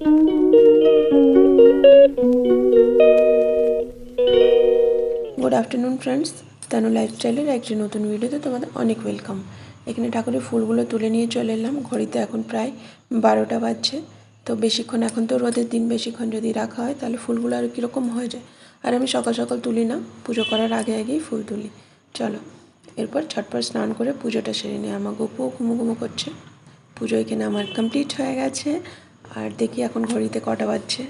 Good afternoon friends Tanu লাইফস্টাইলের একটি নতুন ভিডিওতে তোমাদের অনেক ওয়েলকাম এখানে ঠাকুরের ফুলগুলো তুলে নিয়ে চলে এলাম। ঘড়িতে এখন প্রায় বারোটা বাজছে। তো বেশিক্ষণ এখন তো রোদের দিন, বেশিক্ষণ যদি রাখা হয়, তাহলে ফুলগুলো আর কীরকম হয়ে যায়? আর আমি সকাল সকাল তুলি না, পুজো করার আগে আগেই ফুল তুলি। চলো, এরপর ছটপট স্নান করে পুজোটা সেরে নিই। আমার গপুও ঘুমো ঘুমো করছে। পুজো এখানে আমার কমপ্লিট হয়ে গেছে। আর দেখি এখন ঘড়িতে কটা বাজছে।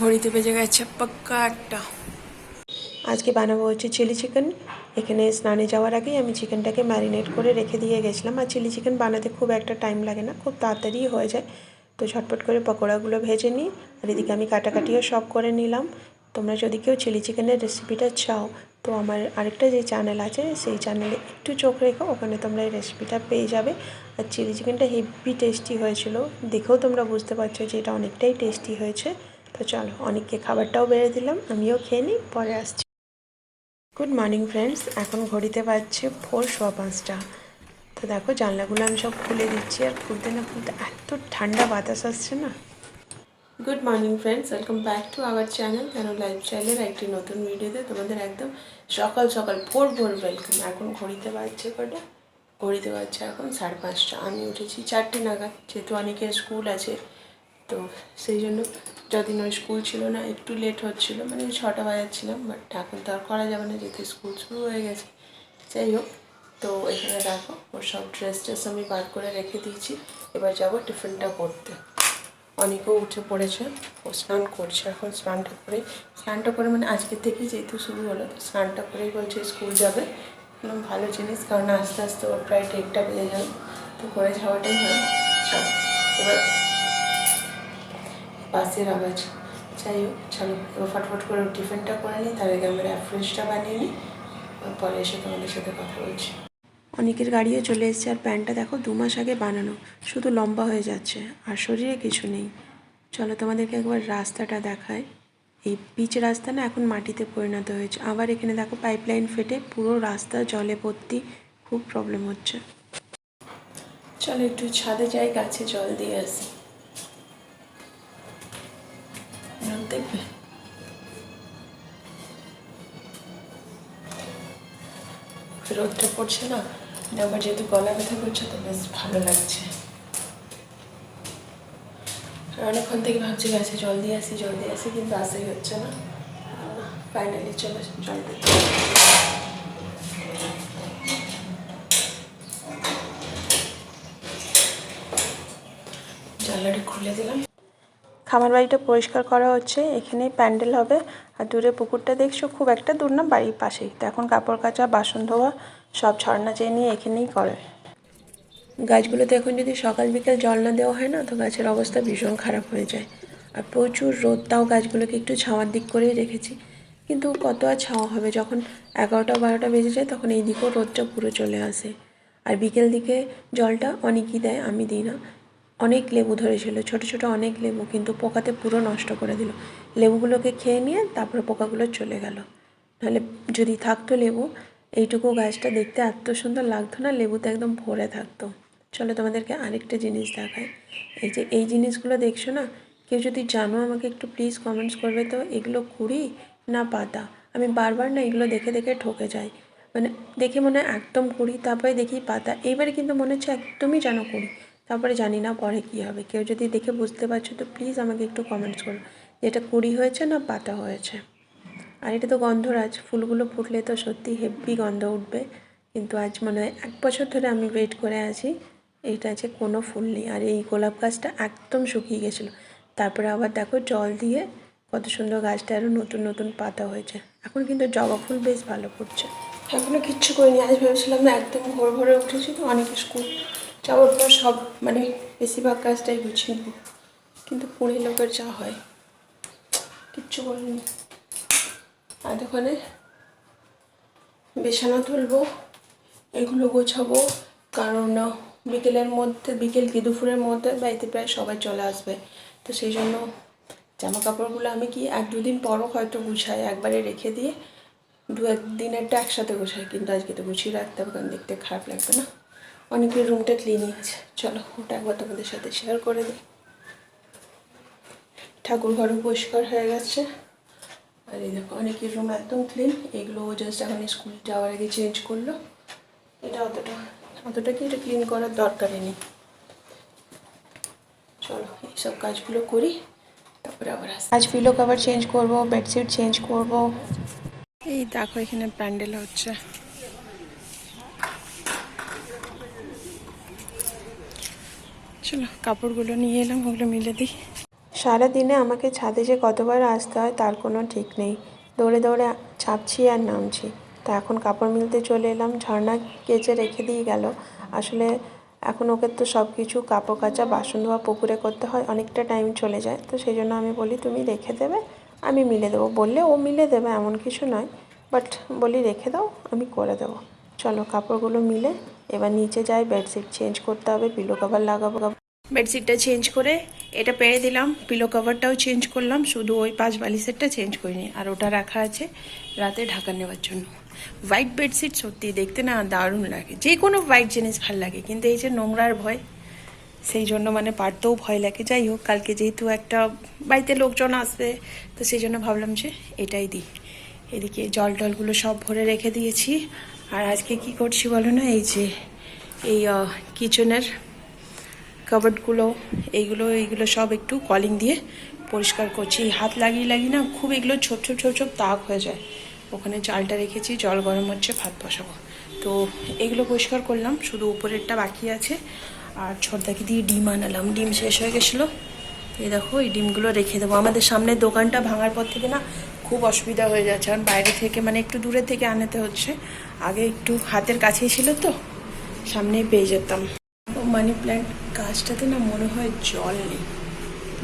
ঘড়িতে বেজে গেছে পাক্কা একটা আজকে বানাবো হচ্ছে চিলি চিকেন। এখানে স্নানে যাওয়ার আগেই আমি চিকেনটাকে ম্যারিনেট করে রেখে দিয়ে গেছিলাম। আর চিলি চিকেন বানাতে খুব একটা টাইম লাগে না খুব তাড়াতাড়ি হয়ে যায়। তো ঝটপট করে পকোড়াগুলো ভেজে নিই। আর এদিকে আমি কাটাকাটিও সব করে নিলাম। তোমরা যদি কেউ চিলি চিকেনের রেসিপিটা চাও তো আমার আরেকটা যে চ্যানেল আছে সেই চ্যানেলে একটু চোখ রেখো ওখানে তোমরা এই রেসিপিটা পেয়ে যাবে। আর চিলি চিকেনটা হেভি টেস্টি হয়েছিল। দেখেও তোমরা বুঝতে পারছ যে এটা অনেকটাই টেস্টি হয়েছে। তো চলো, অনেককে খাবারটাও বেড়ে দিলাম, আমিও খেয়ে নিই, পরে আসছি। গুড মর্নিং ফ্রেন্ডস এখন ঘড়িতে বাজছে ভোর সোয়া পাঁচটা। তো দেখো, জানলাগুলো আমি সব খুলে দিচ্ছি, আর খুলতে না খুলতে এত ঠান্ডা বাতাস আসছে না। Good morning friends welcome back to our channel কেন লাইফস্টাইলের একটি নতুন ভিডিওতে তোমাদের একদম সকাল সকাল ভোর ভোর ওয়েলকাম এখন ঘড়িতে বাজছে কটা? ঘড়িতে বাজছে এখন, সাড়ে পাঁচটা। আমি উঠেছি চারটে নাগাদ, যেহেতু অনেকের স্কুল আছে, তো সেই জন্য যদিন ওই স্কুল ছিল না, একটু লেট হচ্ছিল মানে ছটা বাজাচ্ছিলাম বাট এখন তো আর করা যাবে না, যেহেতু স্কুল শুরু হয়ে গেছে। যাই হোক, তো এখানে দেখো, ওর সব ড্রেস ট্রেস আমি বার করে রেখে দিয়েছি, এবার যাব টিফিনটা করতে। অনেকেও উঠে পড়েছে, ও স্নান করছে এখন, স্নানটা করে স্নানটা করে মানে আজকের থেকেই যেহেতু শুরু হলো, তো স্নানটা করেই বলছে স্কুল যাবে। একদম ভালো জিনিস, কারণ আস্তে আস্তে ওর প্রায় ডেটটা বেজে যাবে তো করে যাওয়াটাই ভালো চলো, এবার বাসের আওয়াজ। যাই হোক, চলো, এবার ফটফট করে টিফিনটা করে নিই, তার আগে আমরা ফ্রেশটা বানিয়ে নিই। পরে এসে তোমাদের সাথে কথা বলছি। অনেকের গাড়িও চলে এসেছে, আর প্যান্টটা দেখো দু মাস আগে বানানো। শুধু লম্বা হয়ে যাচ্ছে, আর শরীরে কিছু নেই। চলো তোমাদেরকে একবার রাস্তাটা দেখায় এই পিচ রাস্তা না এখন মাটিতে পরিণত হয়েছে। আবার এখানে দেখো পাইপলাইন ফেটে পুরো রাস্তা জলে ভর্তি, খুব প্রবলেম হচ্ছে। চলো একটু ছাদে যাই, গাছে জল দিয়ে আসি। দেখবে। রোদটা পড়ছে না? আমার যেহেতু গলা ব্যথা করছে, তো বেশ ভালো লাগছে। অনেকক্ষণ থেকে ভাবছি, গাছে জল দিয়ে আসি, জল দিয়ে আসি, কিন্তু আসেই হচ্ছে না। ফাইনালি চলো জল দিতে খুলে দিলাম। খামার বাড়িটা পরিষ্কার করা হচ্ছে, এখানেই প্যান্ডেল হবে। আর দূরে পুকুরটা দেখছ, খুব একটা দূর না, বাড়ির পাশেই। তো এখন কাপড় কাচা, বাসন ধোয়া, সব ঝর্ণা চেয়ে নিয়ে এখানেই করে। গাছগুলোতে এখন যদি সকাল বিকেল জল না দেওয়া হয় না, তো গাছের অবস্থা ভীষণ খারাপ হয়ে যায়। আর প্রচুর রোদ, তাও গাছগুলোকে একটু ছাওয়ার দিক করেই রেখেছি। কিন্তু কত আর ছাওয়া হবে? যখন এগারোটা বারোটা বেজে যায়, তখন এই দিকেও রোদটা পুরো চলে আসে। আর বিকেল দিকে জলটা অনেকই দেয়, আমি দিই না। অনেক লেবু ধরেছিল, ছোট ছোট অনেক লেবু, কিন্তু পোকাতে পুরো নষ্ট করে দিল। লেবুগুলোকে খেয়ে নিয়ে তারপরে পোকাগুলো চলে গেল। নাহলে যদি থাকতো লেবু, এইটুকু গাছটা দেখতে এত সুন্দর লাগতো না লেবুতে একদম ভরে থাকতো। চলো তোমাদেরকে আরেকটা জিনিস দেখায় এই যে এই জিনিসগুলো দেখছ না? কেউ যদি জানো আমাকে একটু প্লিজ কমেন্টস করবে তো, এগুলো কুড়ি না পাতা? আমি বারবার না এগুলো দেখে দেখে ঠকে যাই। মানে দেখে মনে হয় একদম কুড়ি, তারপরে দেখি পাতা। এইবারে কিন্তু মনে হচ্ছে একদমই যেন কুড়ি। তারপরে জানি না পরে কী হবে। কেউ যদি দেখে বুঝতে পারছ তো প্লিজ আমাকে একটু কমেন্টস করো। যে এটা কুড়ি হয়েছে না পাতা হয়েছে? আর এটা তো গন্ধরাজ। ফুলগুলো ফুটলে তো সত্যি হেভি গন্ধ উঠবে। কিন্তু আজ মনে হয় এক বছর ধরে আমি ওয়েট করে আছি। এইটা আছে কোনো ফুল নেই। আর এই গোলাপ গাছটা একদম শুকিয়ে গেছিল। তারপরে আবার দেখো জল দিয়ে কত সুন্দর গাছটা আরও নতুন নতুন পাতা হয়েছে। এখন কিন্তু জবা ফুল বেশ ভালো ফুটছে। এখনও কিচ্ছু করিনি। আজ ভেবেছিলাম না একদম ভোর ভোরে উঠেছি তো, অনেক স্কুল যাওয়ার পর সব মানে বেশিরভাগ কাজটাই গুছিয়ে নেব। কিন্তু পুরী লোকের যা হয়, কিচ্ছু করিনি। আর ওখানে বিছানা তুলবো, এগুলো গোছাবো, কারণ বিকেলের মধ্যে, বিকেল কি দুপুরের মধ্যে বাড়িতে প্রায় সবাই চলে আসবে। তো সেই জন্য জামা কাপড়গুলো আমি কি এক দুদিন পরও হয়তো গুছাই, একবারে রেখে দিয়ে দু একদিনেরটা একসাথে গোছাই, কিন্তু আজকে তো গুছিয়ে রাখতে হবে, কারণ দেখতে খারাপ লাগবে না। অনেকের রুমটা ক্লিনই আছে চলো, ওটা একবার তোমাদের সাথে শেয়ার করে দিই। ঠাকুর ঘরও পরিষ্কার হয়ে গেছে। আর এই দেখো, অনেকের রুম একদম ক্লিন এগুলো জাস্ট এখন স্কুল যাওয়ার আগে চেঞ্জ করল। এটা অতটা অতটা কি এটা ক্লিন করার দরকারই নেই। চলো এইসব কাজগুলো করি তারপরে আবার আসি। আজ পিলো কভার চেঞ্জ করব বেডশিট চেঞ্জ করব। এই দেখো এখানে প্যান্ডেল হচ্ছে। চলো কাপড়গুলো নিয়ে এলাম ওগুলো মিলে দিই। সারাদিনে আমাকে ছাদে যে কতবার আসতে হয় তার কোনো ঠিক নেই। দৌড়ে দৌড়ে ছাপছি আর নামছি। তো এখন কাপড় মিলতে চলে এলাম। ঝর্ণা কেচে রেখে দিয়ে গেল। আসলে এখন ওকে তো সব কিছু কাপড় কাচা, বাসন ধোয়া, পুকুরে করতে হয়, অনেকটা টাইম চলে যায়। তো সেই জন্য আমি বলি, তুমি রেখে দেবে, আমি মিলে দেবো। বললে, ও মিলে দেবে, এমন কিছু নয়। বাট বলি, রেখে দাও, আমি করে দেবো। চলো, কাপড়গুলো মিলে এবার নিচে যাই। বেডশিট চেঞ্জ করতে হবে পিলো কভার লাগাবো। বেডশিটটা চেঞ্জ করে এটা পেরে দিলাম। পিলো কভারটাও চেঞ্জ করলাম। শুধু ওই পাঁচ বালিশেরটা চেঞ্জ করিনি, আর ওটা রাখা আছে রাতে ঢাকা নেওয়ার জন্য। হোয়াইট বেডশিট সত্যি দেখতে না দারুণ লাগে। যে কোনো হোয়াইট জিনিস ভালো লাগে, কিন্তু এই যে নোংরার ভয়, সেই জন্য মানে পারতেও ভয় লাগে। যাই হোক, কালকে যেহেতু একটা বাড়িতে লোকজন আসবে, তো সেই জন্য ভাবলাম যে এটাই দিই। এদিকে জল টলগুলো সব ভরে রেখে দিয়েছি। আর আজকে কি করছি বলো না? এই যে, এই কিচেনের কাবার্ডগুলো এইগুলো এইগুলো সব একটু কলিং দিয়ে পরিষ্কার করছি। হাত লাগিয়ে লাগিয়ে না, খুব এগুলো ছোপ ছোপ ছোপ ছোপ দাগ হয়ে যায়। ওখানে চালটা রেখেছি, জল গরম হচ্ছে, ভাত বসাবো। তো এগুলো পরিষ্কার করলাম, শুধু উপরেরটা বাকি আছে। আর ছোটদাকে দিয়ে ডিম আনালাম। ডিম শেষ হয়ে গেছিল। এই দেখো, এই ডিমগুলো রেখে দেবো। আমাদের সামনের দোকানটা ভাঙার পর থেকে না খুব অসুবিধা হয়ে যাচ্ছে। কারণ বাইরে থেকে মানে একটু দূরে থেকে আনাতে হচ্ছে। আগে একটু হাতের কাছেই ছিল তো, সামনেই পেয়ে যেতাম। মানি প্ল্যান্ট গাছটাতে না মনে হয় জল নেই।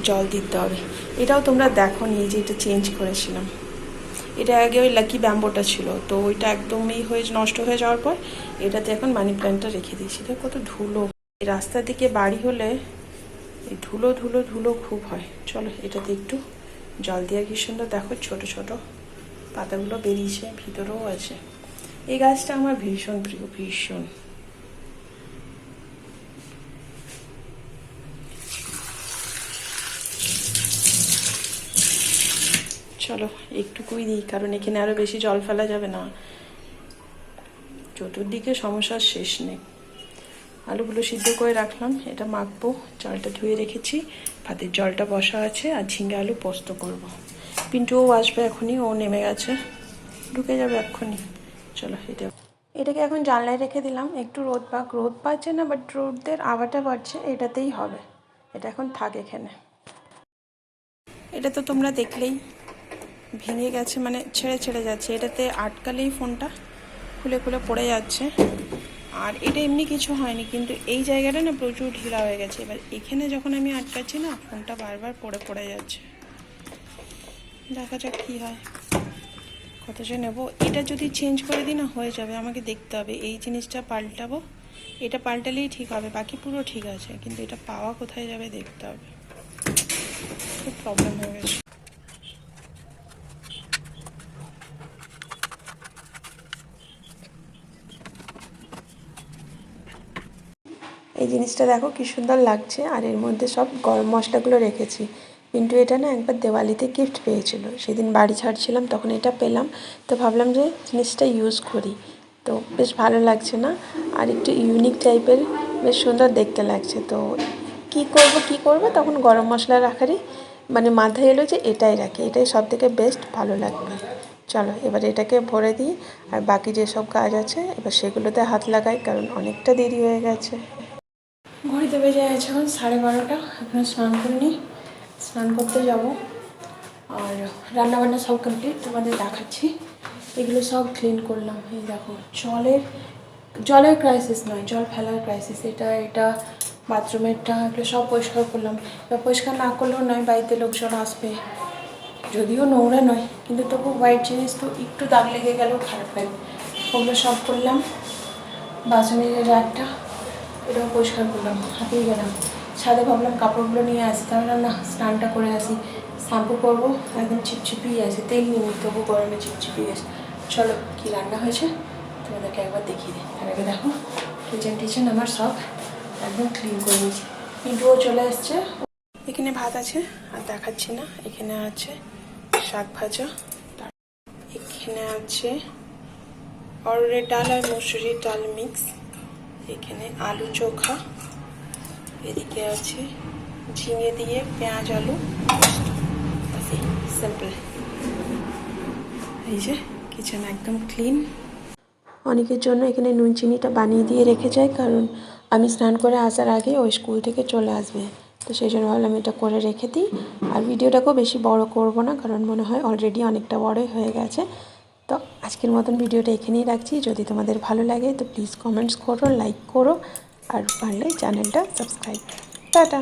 জল দিতে হবে। এটাও তোমরা দেখো নিয়ে যে এটা চেঞ্জ করেছিলাম। এটা আগে ওই লাকি ব্যাম্বোটা ছিল, তো ওইটা একদমই হয়ে নষ্ট হয়ে যাওয়ার পর এটাতে এখন মানি প্ল্যান্টটা রেখে দিয়েছি। দেখ কত ধুলো। এই রাস্তার দিকে বাড়ি হলে এই ধুলো ধুলো ধুলো খুব হয়। চলো এটাতে একটু জল দেওয়া কি সুন্দর। দেখো ছোট ছোট পাতাগুলো বেরিয়েছে, ভিতরেও আছে। এই গাছটা আমার ভীষণ প্রিয়, ভীষণ। চলো, একটুকুই দিই, কারণ এখানে আরও বেশি জল ফেলা যাবে না। চতুর্দিকে সমস্যার শেষ নেই। আলুগুলো সিদ্ধ করে রাখলাম, এটা মাখবো, চালটা ধুয়ে রেখেছি, ভাতের জলটা বসা আছে, আর ঝিঙ্গে আলু পোস্ত করব। পিন্টুও আসবে এখনই, ও নেমে গেছে। ঢুকে যাবে এক্ষুনি। চলো, এটা এটাকে এখন জানলায় রেখে দিলাম। একটু রোদ পাক, রোদ পাচ্ছে না বাট রোদের আওয়াটা বাড়ছে, এটাতেই হবে। এটা এখন থাক এখানে। এটা তো তোমরা দেখলেই। ভেঙে গেছে মানে ছেড়ে ছেড়ে যাচ্ছে। এটাতে আটকালেই ফোনটা খুলে খুলে পড়ে যাচ্ছে। আর এটা এমনি কিছু হয়নি, কিন্তু এই জায়গাটা না প্রচুর ঢিলা হয়ে গেছে। এবার এখানে যখন আমি আটকাচ্ছি না, ফোনটা বারবার পড়ে পড়ে যাচ্ছে। দেখা যাক কী হয়। কত যে নেব। এটা যদি চেঞ্জ করে দিই না, হয়ে যাবে। আমাকে দেখতে হবে, এই জিনিসটা পাল্টাবো। এটা পাল্টালেই ঠিক হবে, বাকি পুরো ঠিক আছে। কিন্তু এটা পাওয়া কোথায় যাবে, দেখতে হবে। খুব প্রবলেম হয়ে গেছে। এই দেখো কি সুন্দর লাগছে, আর এর মধ্যে সব গরম মশলাগুলো রেখেছি। কিন্তু এটা না একবার দেওয়ালিতে গিফট পেয়েছিল। সেদিন বাড়ি ছাড়ছিলাম, তখন এটা পেলাম। তো ভাবলাম যে জিনিসটা ইউজ করি। তো বেশ ভালো লাগছে না? আর একটু ইউনিক টাইপের বেশ সুন্দর দেখতে লাগছে। তো কি করব কি করব? তখন গরম মশলা রাখারই মানে মাথায় এলো যে এটাই রাখি। এটাই সব থেকে বেস্ট ভালো লাগবে। চলো, এবার এটাকে ভরে দিই। আর বাকি যেসব কাজ আছে, এবার সেগুলোতে হাত লাগাই, কারণ অনেকটা দেরি হয়ে গেছে। ঘড়িতে বেজে গেছে এখন, সাড়ে বারোটা। এখন স্নান করে নিই স্নান করতে যাব। আর রান্নাবান্না সব কমপ্লিট তোমাদের দেখাচ্ছি। এগুলো সব ক্লিন করলাম। এই দেখো, জলের জলের ক্রাইসিস নয়, জল ফেলার ক্রাইসিস এটা এটা বাথরুমেরটা এগুলো সব পরিষ্কার করলাম। এবার পরিষ্কার না করলেও নয়, বাড়িতে লোকজন আসবে। যদিও নোংরা নয়, কিন্তু তবু হোয়াইট জিনিস তো একটু দাগ লেগে গেলেও খারাপ লাগে। ওগুলো সব করলাম। বাসনের র্যাকটা এটাও পরিষ্কার করলাম, হাঁপিয়ে গেলাম। ছাদে ভাবলাম কাপড়গুলো নিয়ে আসি, তাহলে না স্নানটা করে আসি। শ্যাম্পু করব, একদম চিপচিপি আছে, তেল নিয়ে তবু গরমে চিপচিপি আছে। চলো, কী রান্না হয়েছে? তোমাদেরকে একবার দেখিয়ে দিই। তার আগে দেখো কিচেন টিচেন আমার সব একদম ক্লিন করে নিয়েছি। পিন্টুও চলে এসছে এখানে ভাত আছে, আর দেখাচ্ছি না। এখানে আছে শাক ভাজা। এখানে আছে অরড়ের ডাল আর মসুরির ডাল মিক্স। এখানে আলু চোখা, এদিকে আছে ঝিঙে দিয়ে পেঁয়াজ, আলু সিম্পল এই যে কিচেন একদম ক্লিন অনেকের জন্য এখানে নুন চিনিটা বানিয়ে দিয়ে রেখে যায়, কারণ আমি স্নান করে আসার আগে ওই স্কুল থেকে চলে আসবে। তো সেই জন্য ভাবলাম এটা করে রেখে দিই। আর ভিডিওটাকেও বেশি বড় করব না, কারণ মনে হয় অলরেডি অনেকটা বড়ই হয়ে গেছে। তো আজকের মতন ভিডিওটা এখানেই রাখছি। যদি তোমাদের ভালো লাগে তো প্লিজ কমেন্টস করো লাইক করো, আর পারলে চ্যানেলটা সাবস্ক্রাইব টাটা!